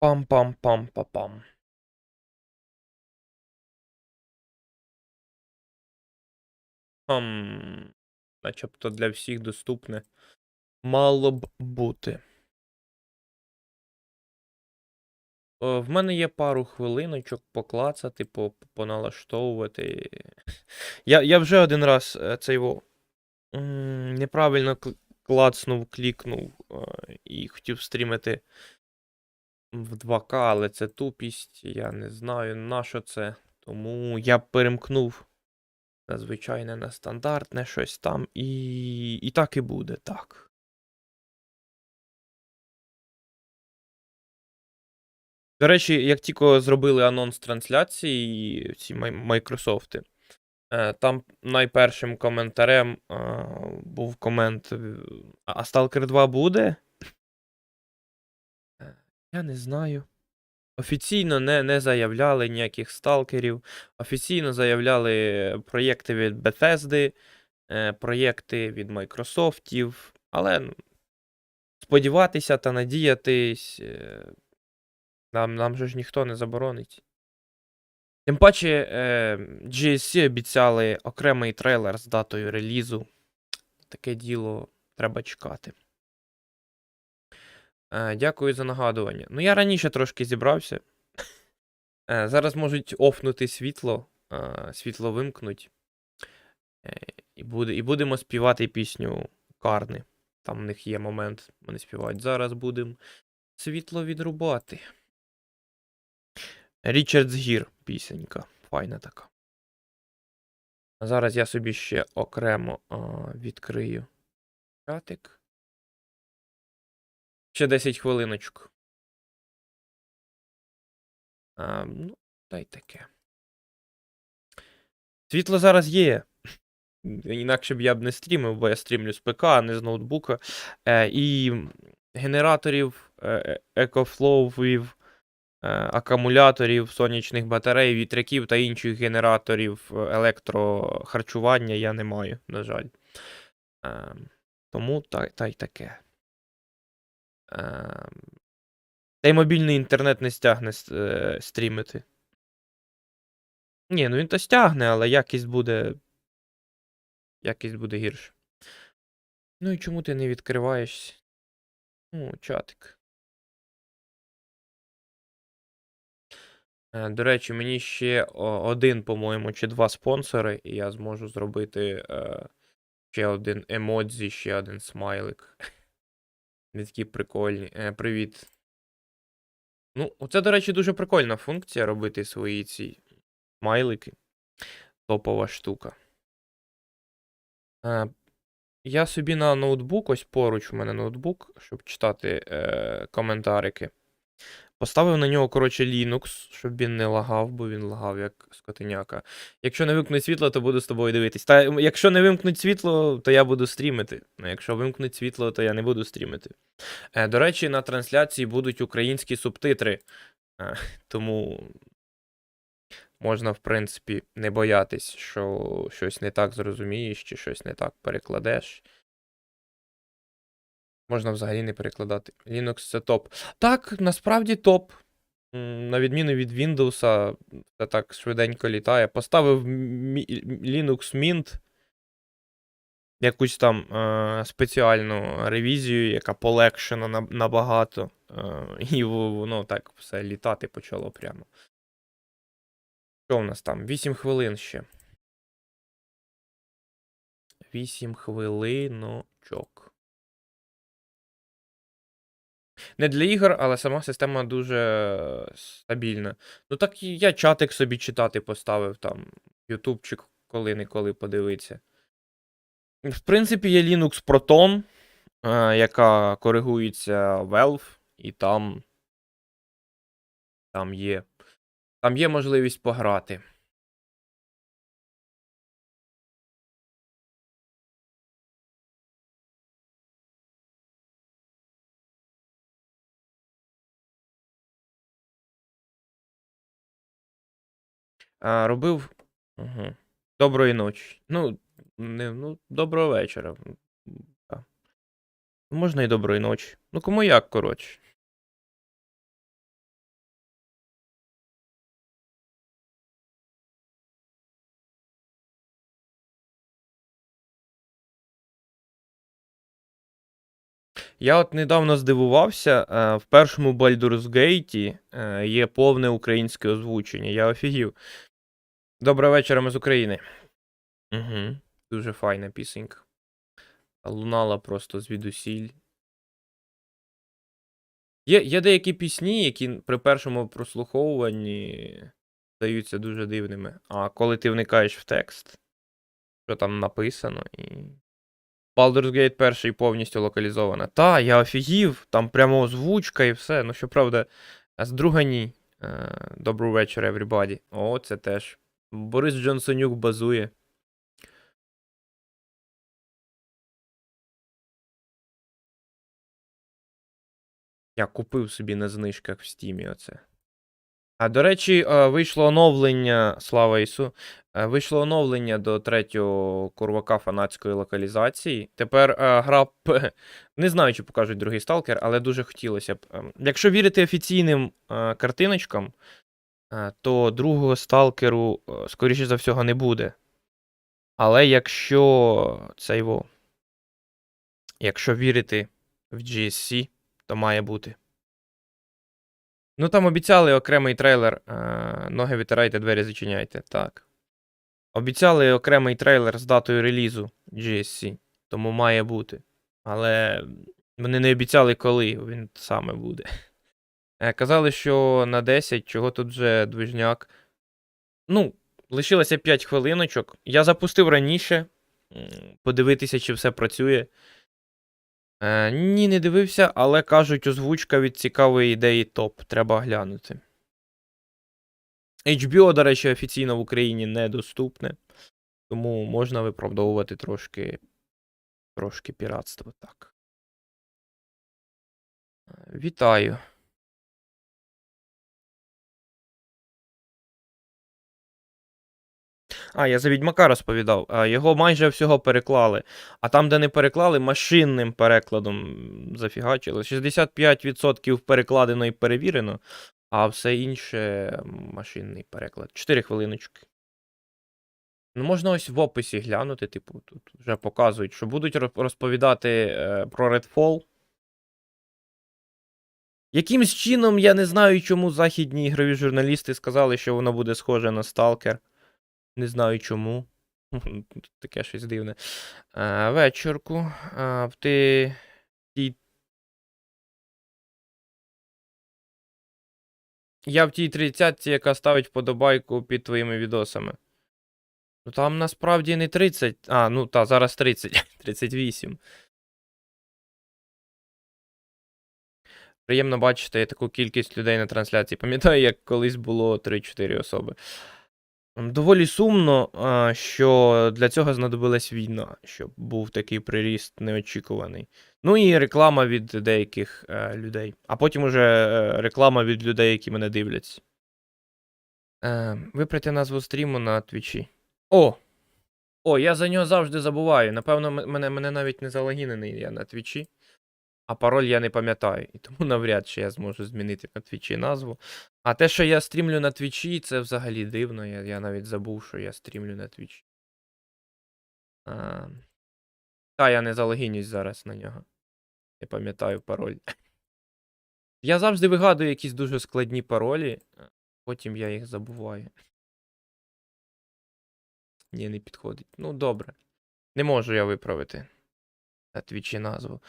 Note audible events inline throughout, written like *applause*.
Пам-пам-пам-па-пам. Хм, начебто для всіх доступне. Мало б бути. В мене є пару хвилиночок поклацати, поналаштовувати. Я, я вже один раз е, цей во, неправильно клацнув, клікнув е, і хотів стрімити в 2К, але це тупість. Я не знаю, на що це. Тому я перемкнув на звичайне, на стандартне щось там, і, і так і буде, так. До речі, як тільки зробили анонс трансляції, ці май- Майкрософти, е, там найпершим коментарем е, був комент: А Stalker 2 буде? Е, Я не знаю. Офіційно не, не заявляли ніяких сталкерів. Офіційно заявляли проєкти від Bethesda, е, проєкти від Майкрософтів. Але ну, сподіватися та надіятись. е, Нам, нам же ж ніхто не заборонить. Тим паче, е, GSC обіцяли окремий трейлер з датою релізу. Таке діло треба чекати. Е, дякую за нагадування. Ну, я раніше трошки зібрався. Е, зараз можуть офнути світло, е, світло вимкнуть. І, буде, і будемо співати пісню Карни. Там в них є момент, вони співають. Зараз будемо світло відрубати. Річардс Гір пісенька. Файна така. Зараз я собі ще окремо а, відкрию чатик. Ще 10 хвилиночок. А, ну, та таке. Світло зараз є. Інакше б я б не стрімив, бо я стрімлю з ПК, а не з ноутбука. Е, і генераторів е, EcoFlow е, акумуляторів, сонячних батарей, вітряків та інших генераторів е, електрохарчування я не маю, на жаль. Е, тому та, та й таке. Е, та й мобільний інтернет не стягне е, стрімити. Ні, ну він то стягне, але якість буде. Якість буде гірше. Ну і чому ти не відкриваєшся? Ну, чатик. Е, До речі, мені ще один, по-моєму, чи два спонсори, і я зможу зробити е, ще один емодзі, ще один смайлик. Вони такі прикольні. Е, привіт. Ну, оце, до речі, дуже прикольна функція робити свої ці майлики. Топова штука. Е, я собі на ноутбук, ось поруч у мене ноутбук, щоб читати е, коментарики. Поставив на нього, коротше, Linux, щоб він не лагав, бо він лагав як скотиняка. Якщо не вимкнуть світло, то буду з тобою дивитись. Та якщо не вимкнуть світло, то я буду стрімити. А якщо вимкнуть світло, то я не буду стрімити. Е, до речі, на трансляції будуть українські субтитри. Е, тому можна, в принципі, не боятись, що щось не так зрозумієш, чи щось не так перекладеш. Можна взагалі не перекладати. Linux це топ. Так, насправді топ. На відміну від Windows, це так швиденько літає. Поставив Linux Mint. Якусь там е, спеціальну ревізію, яка полегшена набагато. Е, і воно так все літати почало прямо. Що в нас там? 8 хвилин ще. 8 хвилиночок. Не для ігор, але сама система дуже стабільна. Ну так я чатик собі читати поставив там. Ютубчик коли-неколи подивитися. В принципі, є Linux Proton, е, яка коригується Valve, і там. Там є. Там є можливість пограти. А, Робив. Угу. Доброї ночі. Ну, не, ну, доброго вечора. Да. Ну, можна і доброї ночі. Ну, кому як, коротше. Я от недавно здивувався, е, в першому Baldur's Gate е, є повне українське озвучення. Я офігів. Доброго вечора, ми з України. Угу. Дуже файна пісенька. Лунала просто звідусіль. Є, є деякі пісні, які при першому прослуховуванні здаються дуже дивними. А коли ти вникаєш в текст, що там написано, і. Baldur's Gate перший повністю локалізована. Та, я офігів, там прямо озвучка і все. Ну, щоправда, з друга ні. Е, Добрий вечір, everybody. О, це теж. Борис Джонсонюк базує. Я купив собі на знижках в стімі оце. А до речі, е, вийшло оновлення, слава Ісу. е, Вийшло оновлення до третього курвака фанатської локалізації. Тепер е, гра *laughs* не знаю, чи покажуть другий сталкер, але дуже хотілося б. Ем, Якщо вірити офіційним картиночкам, то другого сталкеру, е, скоріше за всього, не буде. Але якщо це його. Якщо вірити в GSC, то має бути. Ну там обіцяли окремий трейлер. е, Ноги витирайте, двері зачиняйте. Так. Обіцяли окремий трейлер з датою релізу GSC, тому має бути. Але вони не обіцяли, коли він саме буде. Е, Казали, що на 10, чого тут вже движняк. Ну, лишилося 5 хвилиночок. Я запустив раніше. Подивитися, чи все працює. Е, ні, не дивився, але кажуть, озвучка від цікавої ідеї топ. Треба глянути. HBO, до речі, офіційно в Україні недоступне. Тому можна виправдовувати трошки. Трошки піратство. Так. Е, Вітаю. А, я за Відьмака розповідав. Його майже всього переклали. А там, де не переклали, машинним перекладом зафігачили. 65% перекладено і перевірено, а все інше машинний переклад. 4 хвилиночки. Ну, можна ось в описі глянути, типу, тут вже показують, що будуть розповідати е, про Redfall. Якимсь чином, я не знаю, чому західні ігрові журналісти сказали, що воно буде схоже на Stalker. Не знаю чому. *laughs* Таке щось дивне. А, вечірку. А, в ти. Я в тій тридцятці, яка ставить вподобайку під твоїми відосами. Ну там насправді не 30. А, ну та, зараз 30. 38. *laughs* Приємно бачити таку кількість людей на трансляції. Пам'ятаю, як колись було 3-4 особи. Доволі сумно, що для цього знадобилась війна, щоб був такий приріст неочікуваний. Ну і реклама від деяких е, людей. А потім уже е, реклама від людей, які мене дивляться. Е, назву стріму на твічі. О! О, я за нього завжди забуваю. Напевно, мене, мене навіть не залогінений я на твічі. А пароль я не пам'ятаю. І тому навряд чи я зможу змінити на твічі назву. А те, що я стрімлю на твічі, це взагалі дивно. Я, я навіть забув, що я стрімлю на твічі. А... Та, я не залогінюсь зараз на нього. Не пам'ятаю пароль. Я завжди вигадую якісь дуже складні паролі, потім я їх забуваю. Ні, не підходить. Ну, добре. Не можу я виправити на твічі назву.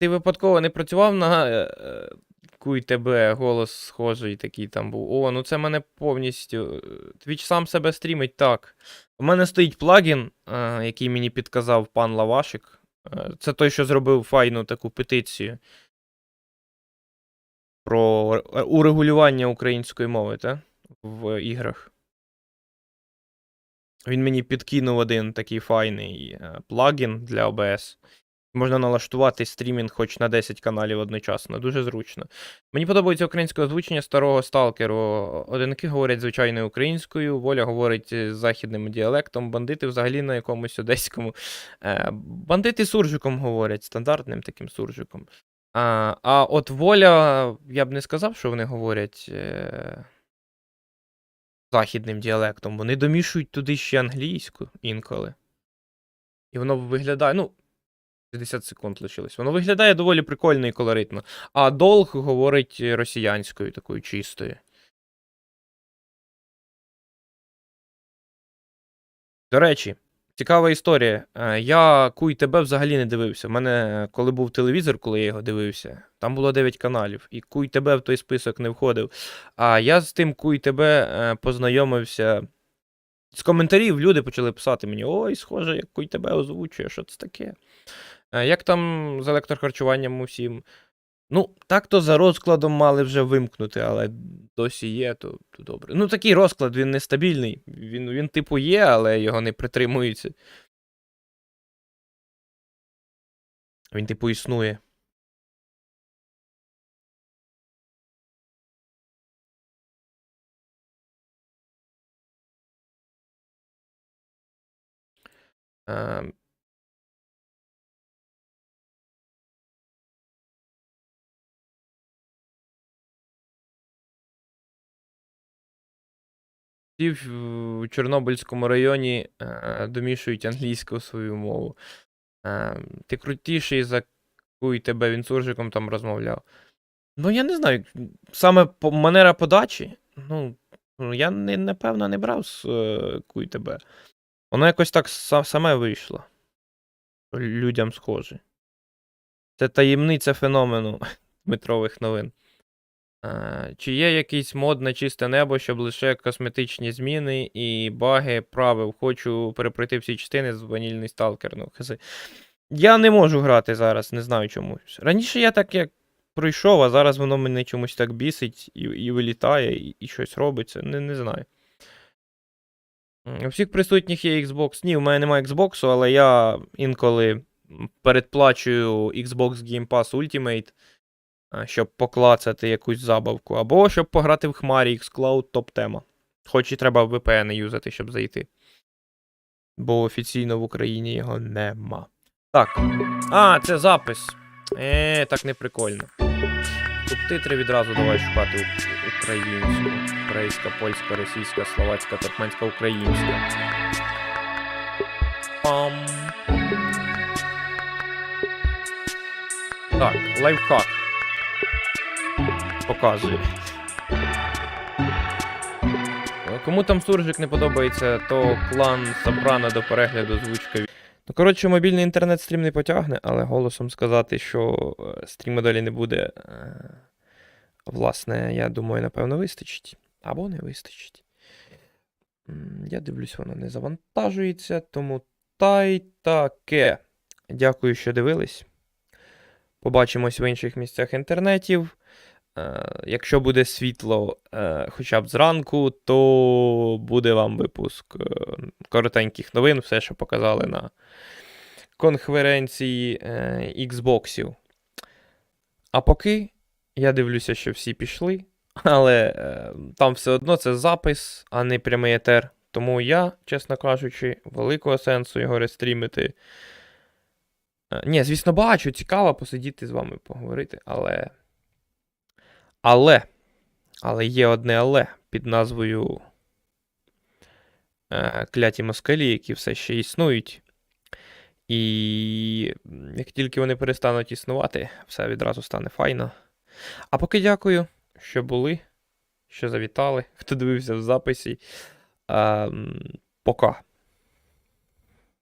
Ти випадково не працював на е, е, Куй тебе, голос схожий такий там був. О, ну це мене повністю. Твіч сам себе стрімить так. У мене стоїть плагін, е, який мені підказав пан Лавашик. Е, Це той, що зробив файну таку петицію про е, урегулювання української мови, та? В іграх. Він мені підкинув один такий файний е, плагін для OBS. Можна налаштувати стрімінг хоч на 10 каналів одночасно. Дуже зручно. Мені подобається українське озвучення старого сталкеру. Одинки говорять звичайною українською, воля говорить е, західним діалектом, бандити взагалі на якомусь одеському. Е, бандити суржиком говорять, стандартним таким суржиком. А, а от воля, я б не сказав, що вони говорять е, західним діалектом. Вони домішують туди ще англійську інколи. І воно виглядає. Ну, 60 секунд лишилось. Воно виглядає доволі прикольно і колоритно. А долг говорить росіянською, такою чистою. До речі, цікава історія. Е, Я Куй тебе взагалі не дивився. У мене, коли був телевізор, коли я його дивився, там було 9 каналів, і Куй тебе в той список не входив. А я з тим Куй тебе е, познайомився. З коментарів люди почали писати мені: ой, схоже, як Куй тебе озвучує, що це таке. Е, Як там з електрохарчуванням усім? Ну, так-то за розкладом мали вже вимкнути, але досі є, то, то добре. Ну, такий розклад, він нестабільний. Він, він типу є, але його не притримуються. Він, типу, існує. Е, Всі в в Чорнобильському районі е, домішують англійську свою мову. Е, ти крутіший за куй тебе, він суржиком там розмовляв. Ну, я не знаю. Саме манера подачі, ну, ну, я не, напевно не брав з е, куй тебе. Воно якось так са- саме вийшло. Людям схоже. Це таємниця феномену *laughs* метрових новин. Е, Чи є якийсь мод на чисте небо, щоб лише косметичні зміни і баги правив? Хочу перепройти всі частини з ванільний сталкер. Ну, хази. Я не можу грати зараз, не знаю чомусь. Раніше я так як пройшов, а зараз воно мене чомусь так бісить і, і вилітає, і, і щось робиться. Не, не знаю. У всіх присутніх є Xbox. Ні, у мене немає Xbox, але я інколи передплачую Xbox Game Pass Ultimate щоб поклацати якусь забавку, або щоб пограти в хмарі xCloud топ-тема. Хоч і треба VPN юзати, щоб зайти. Бо офіційно в Україні його нема. Так. А, це запис. Е, так не прикольно. Субтитри відразу давай шукати українську. Українська, польська, російська, словацька, туркменська, українська. Пам. Так, лайфхак показує. Кому там суржик не подобається, то клан Сопрано до перегляду озвучка. від- Ну, коротше, мобільний інтернет стрім не потягне, але голосом сказати, що е, стріму далі не буде. е, Власне, я думаю, напевно, вистачить. Або не вистачить. Я дивлюсь, воно не завантажується, тому та й таке. Дякую, що дивились. Побачимось в інших місцях інтернетів. Е, Якщо буде світло е, хоча б зранку, то буде вам випуск е, коротеньких новин, все, що показали на конференції Xboxів. А поки я дивлюся, що всі пішли, але там все одно це запис, а не прямий етер. Тому я, чесно кажучи, великого сенсу його рестрімити. Ні, звісно, бачу, цікаво посидіти з вами поговорити, але. Але. Але є одне але під назвою е, Кляті москалі, які все ще існують. І як тільки вони перестануть існувати, все відразу стане файно. А поки дякую, що були, що завітали, *laughs* хто дивився в записі. Ем, пока.